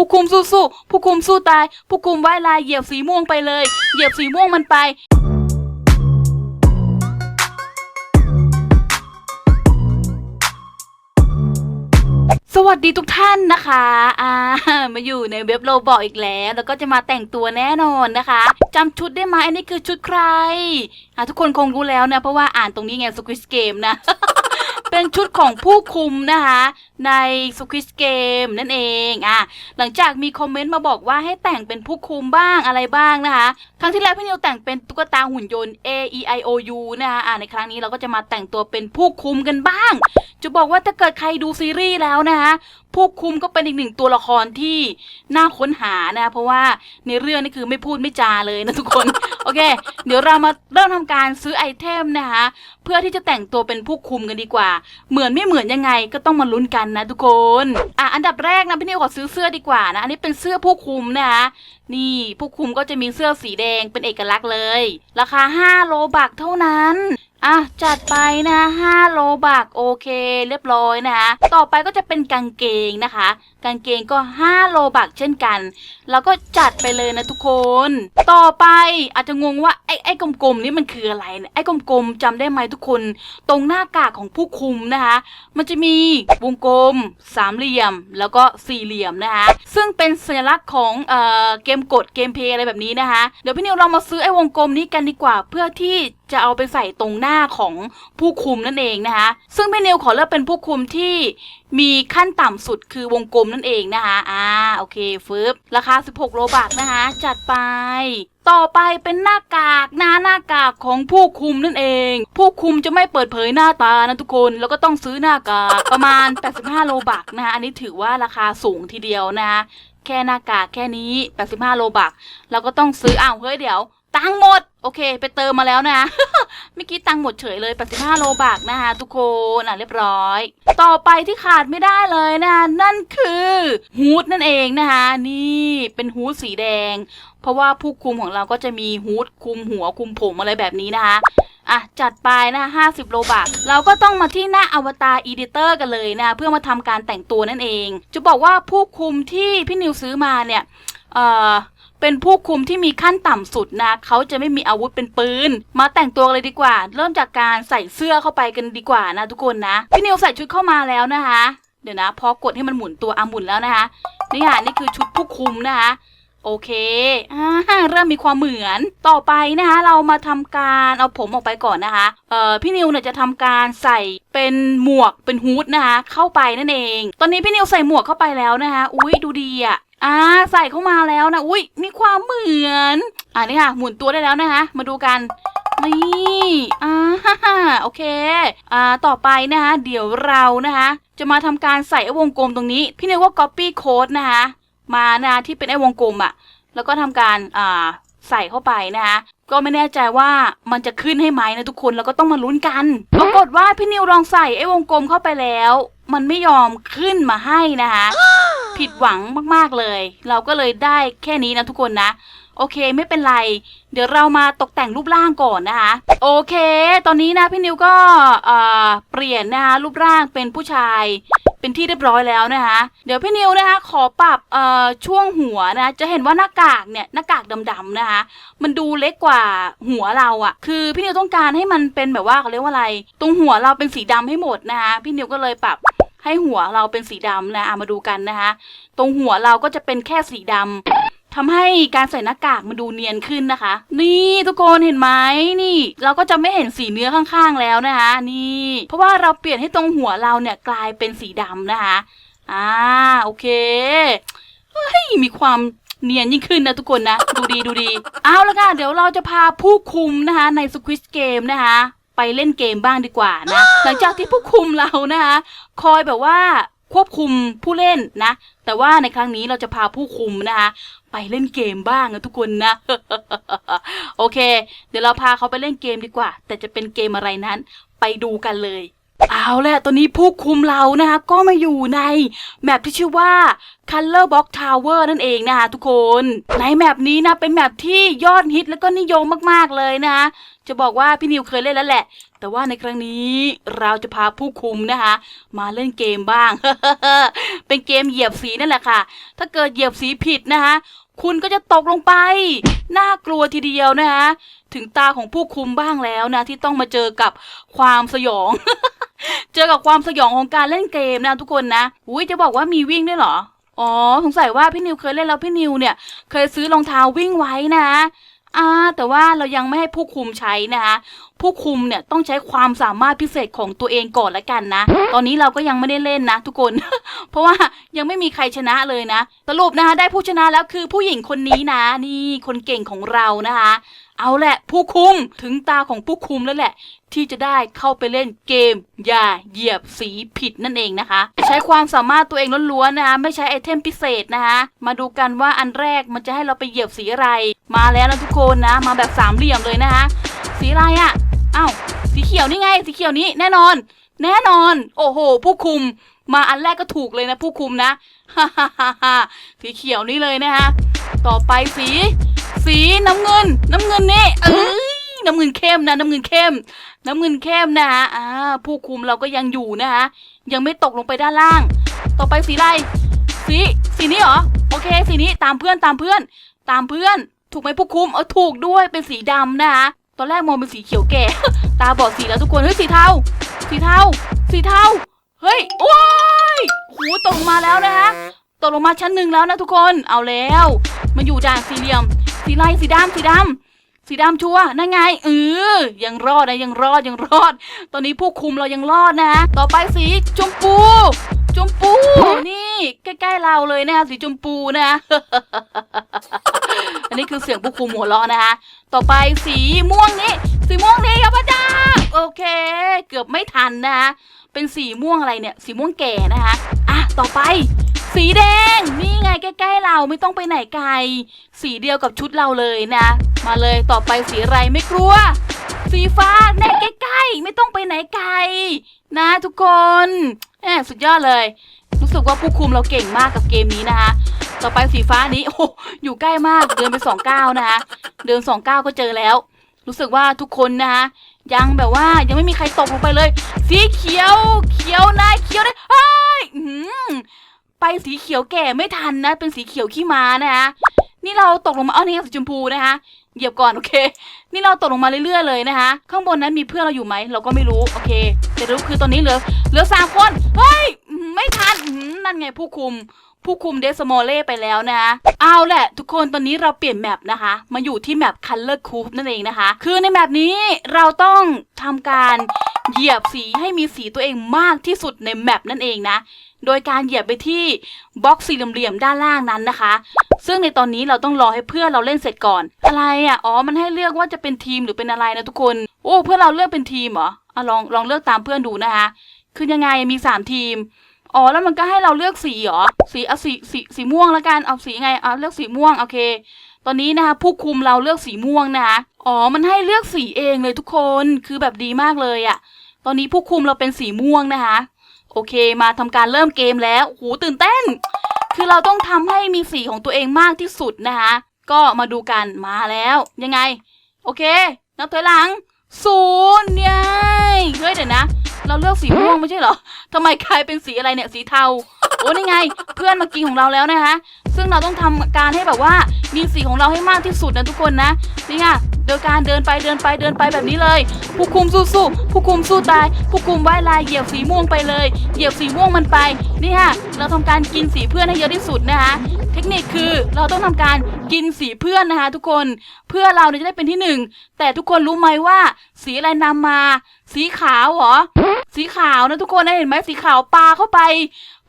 ผู้คุมสู้ๆผู้คุมสู้ตาย ผู้คุมว่ายลายเหยียบสีม่วงไปเลย เหยียบสีม่วงมันไปสวัสดีทุกท่านนะคะ อ่า มาอยู่ในเว็บโลบอกอีกแล้ว แล้วก็จะมาแต่งตัวแน่นอนนะคะจำชุดได้ไหมอันนี้คือชุดใคร อ่าทุกคนคงรู้แล้วนะ เพราะว่าอ่านตรงนี้ไง Squid Game นะ เป็นชุดของผู้คุมนะคะ ในสควิสเกมนั่นเองอะหลังจากมีคอมเมนต์มาบอกว่าให้แต่งเป็นผู้คุมบ้างอะไรบ้างนะคะครั้งที่แล้วพี่นิวแต่งเป็นตุ๊กตาหุ่นยนต์ A E I O U นะคะอ่าในครั้งนี้เราก็จะมาแต่งตัวเป็นผู้คุมกันบ้าง จะบอกว่าถ้าเกิดใครดูซีรีส์แล้วนะคะผู้คุมก็เป็นอีกหนึ่งตัวละครที่น่าค้นหานะเพราะว่าในเรื่องนี่คือไม่พูดไม่จาเลยนะทุกคน โอเค เดี๋ยวเรามาเริ่มทำการซื้อไอเทมนะคะเพื่อที่จะแต่งตัวเป็นผู้คุมกันดีกว่า เหมือนไม่เหมือนยังไงก็ต้องมาลุ้นกันนะทุกคนอะอันดับแรกนะพี่นิวขอซื้อเสื้อดีกว่านะอันนี้เป็นเสื้อผู้คุมนะคะนี่ผู้คุมก็จะมีเสื้อสีแดงเป็นเอกลักษณ์เลย ราคา 5 โลบักเท่านั้น อะจัดไปนะ5โลบักโอเค เรียบร้อยนะคะต่อไปก็จะเป็นกางเกงนะคะ กางเกงก็ 5 โลบักเช่นกัน แล้วก็จัดไปเลยนะทุกคน ต่อไปอาจจะงงว่าไอ้ไอ้กลมๆนี่มันคืออะไรนี่ยไอ้กลมๆจำได้ไหมทุกคน ตรงหน้ากากของผู้คุมนะคะ มันจะมีวงกลมสามเหลี่ยม แล้วก็สี่เหลี่ยมนะคะ ซึ่งเป็นสัญลักษณ์ของเอ่อเกมกดเกมเพย์อะไรแบบนี้นะคะ เดี๋ยวพี่นิวเรามาซื้อไอ้วงกลมนี้กันดีกว่าเพื่อที่ จะเอาไปใส่ตรงหน้าของผู้คุมนั่นเองนะคะ ซึ่งพี่นิวขอเลือกเป็นผู้คุมที่มีขั้นต่ำสุดคือวงกลมนั่นเองนะคะ อ่า โอเคฟึบราคา 16 โลบาทนะคะ จัดไป ต่อไปเป็นหน้ากากหน้าหน้ากากของผู้คุมนั่นเอง ผู้คุมจะไม่เปิดเผยหน้าตานะทุกคน แล้วก็ต้องซื้อหน้ากากประมาณ 85 โลบักนะคะ อันนี้ถือว่าราคาสูงทีเดียวนะคะ แค่หน้ากากแค่นี้ 85 โลบักเราก็ต้องซื้ออ้าวเฮ้ยเดี๋ยว ตังหมด โอเค ไปเติมมาแล้วนะเมื่อกี้ตังหมดเฉยเลย 85 โลบักนะคะทุกคนอะเรียบร้อย ต่อไปที่ขาดไม่ได้เลยนะคะนั่นคือฮูดนั่นเองนะคะนี่เป็นฮูดสีแดง เพราะว่าผู้คุมของเราก็จะมีฮูดคุมหัวคุมผมอะไรแบบนี้นะคะอะ จัดไปนะ50โลบาทเราก็ต้องมาที่หน้าอวตารอีดิเตอร์กันเลยนะ เพื่อมาทำการแต่งตัวนั่นเอง จะบอกว่าผู้คุมที่พี่นิวซื้อมาเนี่ย เอ่อ เป็นผู้คุมที่มีขั้นต่ำสุดนะเขาจะไม่มีอาวุธเป็นปืน มาแต่งตัวเลยดีกว่า เริ่มจากการใส่เสื้อเข้าไปกันดีกว่านะทุกคนนะ พี่นิวใส่ชุดเข้ามาแล้วนะคะ เดี๋ยวนะ พอกดให้มันหมุนตัวอะหมุนแล้วนะคะ นี่ค่ะนี่คือชุดผู้คุมนะคะ โอเคอ่าเริ่มมีความเหมือน ต่อไปนะคะ เรามาทำการเอาผมออกไปก่อนนะคะ เอ่อพี่นิวเนี่ยจะทำการใส่เป็นหมวกเป็นฮูดนะคะเข้าไปนั่นเอง ตอนนี้พี่นิวใส่หมวกเข้าไปแล้วนะคะ อุ้ยดูดีอะ อ่าใส่เข้ามาแล้วนะอุ้ยมีความเหมือนอ่านี่ค่ะหมุนตัวได้แล้วนะคะ มาดูกันนี่อ่าฮ่าฮ่าโอเคอ่าต่อไปนะคะเดี๋ยวเรานะคะ จะมาทำการใส่ไอ้วงกลมตรงนี้ พี่เนิวก็ copy code นะคะมานะที่เป็นไอ้วงกลมอะแล้วก็ทำการอ่าใส่เข้าไปนะคะก็ไม่แน่ใจว่ามันจะขึ้นให้ไหมนะทุกคนแล้วก็ต้องมาลุ้นกันปรากฏว่าพี่นิวลองใส่ไอ้วงกลมเข้าไปแล้ว มันไม่ยอมขึ้นมาให้นะคะ ผิดหวังมากๆเลย เราก็เลยได้แค่นี้นะทุกคนนะ โอเคไม่เป็นไร เดี๋ยวเรามาตกแต่งรูปร่างก่อนนะคะ โอเค ตอนนี้นะพี่นิวก็เอ่อเปลี่ยนนะคะรูปร่างเป็นผู้ชายเป็นที่เรียบร้อยแล้วนะคะ เดี๋ยวพี่นิวนะคะ ขอปรับเอ่อช่วงหัวนะ จะเห็นว่าหน้ากากเนี่ยหน้ากากดำๆนะคะ มันดูเล็กกว่าหัวเราอะคือพี่นิวต้องการให้มันเป็นแบบว่าเขาเรียกว่าอะไร ตรงหัวเราเป็นสีดำให้หมดนะคะ พี่นิวก็เลยปรับ ให้หัวเราเป็นสีดำนะอะมาดูกันนะคะ ตรงหัวเราก็จะเป็นแค่สีดำทำให้การใส่หน้ากากมันดูเนียนขึ้นนะคะ นี่ทุกคนเห็นไหมนี่ เราก็จะไม่เห็นสีเนื้อข้างๆแล้วนะคะ นี่ เพราะว่าเราเปลี่ยนให้ตรงหัวเราเนี่ยกลายเป็นสีดำนะคะอ่าโอเคเฮ้ยมีความเนียนยิ่งขึ้นนะทุกคนนะ ดูดีดูดี เอาละค่ะ เดี๋ยวเราจะพาผู้คุมนะคะในสควิ g เกมนะคะ ไปเล่นเกมบ้างดีกว่านะ หลังจากที่ผู้คุมเรานะคะคอยแบบว่าควบคุมผู้เล่นนะ แต่ว่าในครั้งนี้เราจะพาผู้คุมนะคะ ไปเล่นเกมบ้างนะทุกคนนะ โอเค เดี๋ยวเราพาเขาไปเล่นเกมดีกว่า แต่จะเป็นเกมอะไรนั้น ไปดูกันเลย เอาแหละตอนนี้ผู้คุมเรานะคะ ก็มาอยู่ในแมปที่ชื่อว่า Color Box Tower นั่นเองนะคะทุกคน ในแมปนี้นะเป็นแมปที่ยอดฮิตแล้วก็นิยมมากๆเลยนะคะ จะบอกว่าพี่นิวเคยเล่นแล้วแหละ แต่ว่าในครั้งนี้เราจะพาผู้คุมนะคะ มาเล่นเกมบ้าง เป็นเกมเหยียบสีนั่นแหละค่ะ ถ้าเกิดเหยียบสีผิดนะคะ คุณก็จะตกลงไป น่ากลัวทีเดียวนะคะ ถึงตาของผู้คุมบ้างแล้วนะ ที่ต้องมาเจอกับความสยอง เจอกับความสยองของการเล่นเกมนะทุกคนนะ อุ้ยจะบอกว่ามีวิ่งด้วยเหรอ อ๋อ สงสัยว่าพี่นิวเคยเล่นแล้วพี่นิวเนี่ย เคยซื้อรองเท้าวิ่งไว้นะ อ่าแต่ว่าเรายังไม่ให้ผู้คุมใช้นะคะผู้คุมเนี่ยต้องใช้ความสามารถพิเศษของตัวเองก่อนละกันนะ ตอนนี้เราก็ยังไม่ได้เล่นนะทุกคน เพราะว่ายังไม่มีใครชนะเลยนะ สรุปนะคะได้ผู้ชนะแล้วคือผู้หญิงคนนี้นะ นี่คนเก่งของเรานะคะ เอาแหละ ผู้คุมถึงตาของผู้คุมแล้วแหละ ที่จะได้เข้าไปเล่นเกม อย่าเหยียบสีผิดนั่นเองนะคะ ใช้ความสามารถตัวเองล้วนๆนะคะ ไม่ใช้ไอเทมพิเศษนะคะ มาดูกันว่าอันแรกมันจะให้เราไปเหยียบสีอะไร มาแล้วนะทุกคนนะ มาแบบสามเหลี่ยมเลยนะคะ สีอะไรอะ่ะอ้าวสีเขียวนี่ไง สีเขียวนี้แน่นอน แน่นอน โอ้โห ผู้คุม มาอันแรกก็ถูกเลยนะ ผู้คุมนะฮ่าฮ่าฮ่าฮ่าสีเขียวนี่เลยนะคะต่อไปสี สีน้ำเงิน น้ำเงินนี่เอ้ยน้ำเงินเข้มนะ น้ำเงินเข้ม น้ำเงินเข้มนะคะอ่าผู้คุมเราก็ยังอยู่นะคะยังไม่ตกลงไปด้านล่าง ต่อไปสีอะไรสีสีนี้เหรอโอเค สีนี้ตามเพื่อนตามเพื่อน ตามเพื่อน ถูกไหมผู้คุมเออถูกด้วยเป็นสีดำนะคะตอนแรกมองเป็นสีเขียวแก่ ตาบอดสีแล้วทุกคนเฮ้ยสีเทาสีเทาสีเทาเฮ้ยโอ้ยหูตกลงมาแล้วนะคะตกลงมาชั้นหนึ่งแล้วนะทุกคนเอาแล้ว มันอยู่ด่านสี่เหลี่ยม สีลายสีดำสีดำสีดำชัวนั่นไงเออยังรอดนะยังรอดยังรอด ตอนนี้ผู้คุมเรายังรอดนะ ต่อไปสีชมพูชมพูนี่ใกล้ๆเราเลยนะคะสีชมพูนะอันนี้คือเสียงผู้คุมหัวเราะนะคะต่อไปสีม่วงนี้สีม่วงนี้ครับพระเจ้าโอเค เกือบไม่ทันนะคะเป็นสีม่วงอะไรเนี่ย สีม่วงแก่นะคะอะต่อไป สีแดง นี่ไงใกล้ๆเราไม่ต้องไปไหนไกล สีเดียวกับชุดเราเลยนะ มาเลยต่อไปสีอะไรไม่กลัว สีฟ้าแน่ใกล้ๆไม่ต้องไปไหนไกล นะทุกคนแหมสุดยอดเลย รู้สึกว่าผู้คุมเราเก่งมากกับเกมนี้นะคะ ต่อไปสีฟ้านี้โอ้อยู่ใกล้มากเดินไปสองก้าวนะคะเดินสองก้าวก็เจอแล้ว รู้สึกว่าทุกคนนะคะยังแบบว่ายังไม่มีใครตกลงไปเลย สีเขียว เขียวนะเขียวนะเฮ้ยอื้อหือ ไปสีเขียวแก่ไม่ทันนะ เป็นสีเขียวขี้ม้านะคะนี่เราตกลงมาอ๋อนี่สีชมพูนะคะเหยียบก่อนโอเค นี่เราตกลงมาเรื่อยๆเลยนะคะ ข้างบนนั้นมีเพื่อนเราอยู่ไหมเราก็ไม่รู้โอเค แต่รู้คือตอนนี้เหลือเหลือสามคนเฮ้ยไม่ทันนั่นไงผู้คุม ผู้คุมเดสโมเล่ไปแล้วนะเอาแหละ ทุกคนตอนนี้เราเปลี่ยนแมปนะคะ มาอยู่ที่แมป Color Cube นั่นเองนะคะ คือในแมปนี้เราต้องทำการเหยียบสีให้มีสีตัวเองมากที่สุดในแมปนั่นเองนะ โดยการเหยียบไปที่บล็อกสี่เหลี่ยมด้านล่างนั้นนะคะ ซึ่งในตอนนี้เราต้องรอให้เพื่อนเราเล่นเสร็จก่อน อะไรอะ อ๋อ มันให้เลือกว่าจะเป็นทีมหรือเป็นอะไรนะทุกคน โอ้ เพื่อนเราเลือกเป็นทีมเหรออะลองลองเลือกตามเพื่อนดูนะคะ คือยังไงมีสามทีม อ๋อ แล้วมันก็ให้เราเลือกสีเหรอ สีเอาสีสีสีม่วงแล้วกัน เอาสีไงเอาเลือกสีม่วง โอเค ตอนนี้นะคะผู้คุมเราเลือกสีม่วงนะคะ อ๋อ มันให้เลือกสีเองเลยทุกคน คือแบบดีมากเลยอะ ตอนนี้ผู้คุมเราเป็นสีม่วงนะคะ โอเคมาทำการเริ่มเกมแล้วโหตื่นเต้น คือเราต้องทำให้มีสีของตัวเองมากที่สุดนะคะ ก็มาดูกันมาแล้วยังไง โอเค นับถอยหลังศูนย์เนี่ยเฮ้ยเดี๋ยวนะ เราเลือกสีม่วงไม่ใช่เหรอทำไมกลายเป็นสีอะไรเนี่ยสีเทาโอ้นี่ไง เพื่อนมากินของเราแล้วนะคะ ซึ่งเราต้องทำการให้แบบว่ามีสีของเราให้มากที่สุดนะทุกคนนะนี่ค่ะ โดยการเดินไปเดินไปเดินไปแบบนี้เลย ผู้คุมสู้ๆผู้คุมสู้ตาย ผู้คุมไหวลายเหยียบสีม่วงไปเลย เหยียบสีม่วงมันไป นี่ค่ะ เราทำการกินสีเพื่อนให้เยอะที่สุดนะคะ เทคนิคคือเราต้องทำการกินสีเพื่อนนะคะ ทุกคน เพื่อเราเนี่ยจะได้เป็นที่หนึ่งแต่ทุกคนรู้ไหมว่า สีอะไรนำมา สีขาวเหรอ สีขาวนะทุกคนนะเห็นไหมสีขาวปลาเข้าไป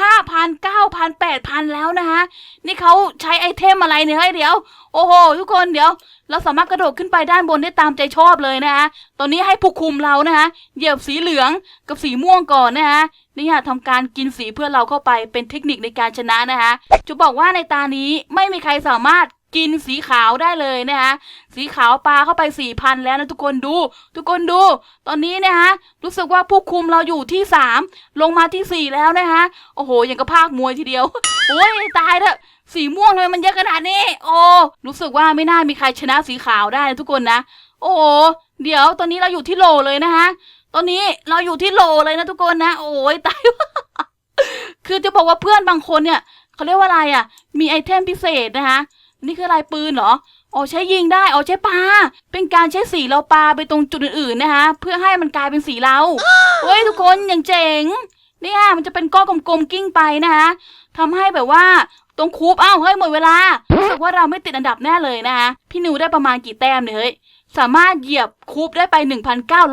ห้าพันเก้าพันแปดพันแล้วนะคะนี่เขาใช้ไอเทมอะไรเนี่ยเฮ้ยเดี๋ยว โอ้โห ทุกคนเดี๋ยว เราสามารถกระโดดขึ้นไปด้านบนได้ตามใจชอบเลยนะคะตอนนี้ให้ผู้คุมเรานะคะเหยียบสีเหลืองกับสีม่วงก่อนนะคะนี่ค่ะทำการกินสีเพื่อเราเข้าไปเป็นเทคนิคในการชนะนะคะจะบอกว่าในตานี้ไม่มีใครสามารถ กินสีขาวได้เลยนะคะสีขาวปลาเข้าไปสี่พันแล้วนะทุกคนดู ทุกคนดู ตอนนี้นะคะรู้สึกว่าผู้คุมเราอยู่ที่สามลงมาที่สี่แล้วนะคะโอ้โหอย่างกับภาคมวยทีเดียวโอ้ยตายเถอะสีม่วงทำไมมันเยอะขนาดนี้ โอ้รู้สึกว่าไม่น่ามีใครชนะสีขาวได้นะทุกคนนะ โอ้เดี๋ยวตอนนี้เราอยู่ที่โหลเลยนะคะตอนนี้เราอยู่ที่โหลเลยนะทุกคนนะ โอ้ยตายคือจะบอกว่าเพื่อนบางคนเนี่ยเขาเรียกว่าอะไรอะ มีไอเทมพิเศษนะคะ นี่คืออะไรปืนเหรออ๋อใช้ยิงได้อ๋อใช้ปลา เป็นการใช้สีเราปลาไปตรงจุดอื่นๆนะคะ เพื่อให้มันกลายเป็นสีเราเฮ้ยทุกคนอย่างเจ๋งเนี่ยมันจะเป็นก้อนกลมๆกิ้งไปนะคะทำให้แบบว่าตรงคูปอ้าวเฮ้ยหมดเวลารู้สึกว่าเราไม่ติดอันดับแน่เลยนะคะพี่นิวได้ประมาณกี่แต้มเนี่ยเฮ้ยสามารถเหยียบคูปได้ไป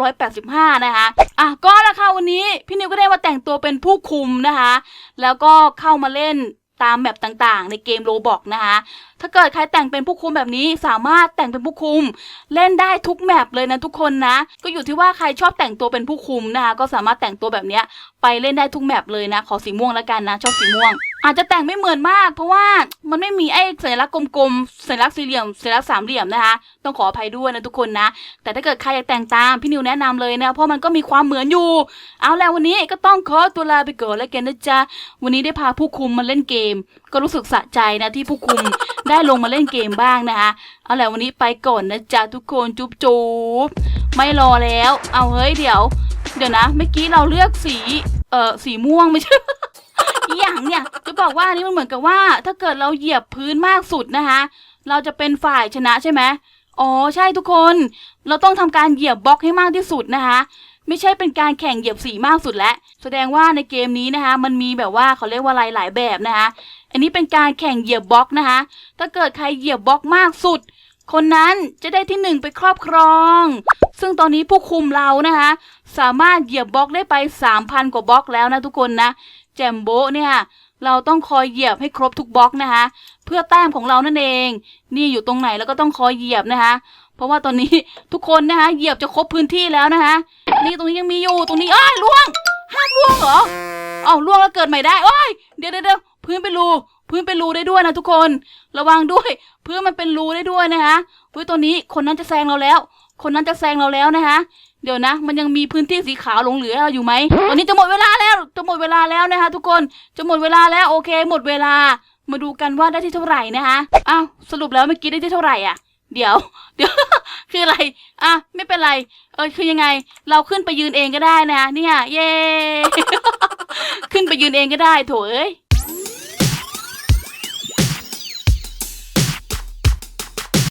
1,985 นะคะ อะก็แล้วค่ะวันนี้พี่นิวก็ได้มาแต่งตัวเป็นผู้คุมนะคะ แล้วก็เข้ามาเล่น ตามแมปต่างๆ ในเกมโรบอกนะคะ ถ้าเกิดใครแต่งเป็นผู้คุมแบบนี้สามารถแต่งเป็นผู้คุม เล่นได้ทุกแมปเลยนะทุกคนนะ ก็อยู่ที่ว่าใครชอบแต่งตัวเป็นผู้คุมนะคะก็สามารถแต่งตัวแบบนี้ไปเล่นได้ทุกแมปเลยนะ ขอสีม่วงแล้วกันนะ ชอบสีม่วง อาจจะแต่งไม่เหมือนมาก เพราะว่ามันไม่มีไอ้สัญลักษณ์กลมๆสัญลักษณ์สี่เหลี่ยมสัญลักษณ์สามเหลี่ยมนะคะ ต้องขออภัยด้วยนะทุกคนนะ แต่ถ้าเกิดใครอยากแต่งตามพี่นิวแนะนำเลยนะ เพราะมันก็มีความเหมือนอยู่ เอาแล้ววันนี้ก็ต้องขอตัวลาไปก่อนแล้วกันนะจ๊ะ วันนี้ได้พาผู้คุมมาเล่นเกม ก็รู้สึกสะใจนะที่ผู้คุมได้ลงมาเล่นเกมบ้างนะคะเอาแล้ววันนี้ไปก่อนนะจ๊ะทุกคนจุ๊บจุ๊บไม่รอแล้ว เอาเฮ้ยเดี๋ยว เดี๋ยวนะ เมื่อกี้เราเลือกสี เอ่อสีม่วงไม่ใช่ อีหยังเนี่ย จะบอกว่าอันนี้มันเหมือนกับว่า ถ้าเกิดเราเหยียบพื้นมากสุดนะคะ เราจะเป็นฝ่ายชนะใช่ไหมอ๋อใช่ทุกคน เราต้องทำการเหยียบบล็อกให้มากที่สุดนะคะ ไม่ใช่เป็นการแข่งเหยียบสีมากสุดแล้วแสดงว่าในเกมนี้นะคะ มันมีแบบว่าเขาเรียกว่าอะไรหลายแบบนะคะ อันนี้เป็นการแข่งเหยียบบล็อกนะคะ ถ้าเกิดใครเหยียบบล็อกมากสุด คนนั้นจะได้ที่หนึ่งไปครอบครอง ซึ่งตอนนี้ผู้คุมเรานะคะ สามารถเหยียบบล็อกได้ไป 3,000 กว่าบล็อกแล้วนะทุกคนนะ แจมโบเนี่ยเราต้องคอยเหยียบให้ครบทุกบล็อกนะคะ เพื่อแต้มของเรานั่นเอง นี่อยู่ตรงไหนแล้วก็ต้องคอยเหยียบนะคะ เพราะว่าตอนนี้ทุกคนนะคะ เหยียบจะครบพื้นที่แล้วนะคะ นี่ตรงนี้ยังมีอยู่ตรงนี้อ้ายล่วง ห้ามล่วงเหรอเอ้าล่วงแล้วเกิดใหม่ได้โอ้ยเดี๋ยวเดี๋ยวเดี๋ยวพื้นเป็นรูพื้นเป็นรูได้ด้วยนะทุกคน ระวังด้วยพื้นมันเป็นรูได้ด้วยนะคะอุ้ยตัวนี้คนนั้นจะแซงเราแล้ว คนนั้นจะแซงเราแล้วนะคะ เดี๋ยวนะ มันยังมีพื้นที่สีขาวหลงเหลืออยู่ไหมตอนนี้จะหมดเวลาแล้ว จะหมดเวลาแล้วนะคะทุกคน จะหมดเวลาแล้วโอเค หมดเวลา มาดูกันว่าได้ที่เท่าไหร่นะคะ อ้าว สรุปแล้วเมื่อกี้ได้ที่เท่าไหร่อะ เดี๋ยว เดี๋ยว คืออะไร อะ ไม่เป็นไร เออ คือยังไง เราขึ้นไปยืนเองก็ได้นะ เนี่ย เย้ ขึ้นไปยืนเองก็ได้ โถเอ้ย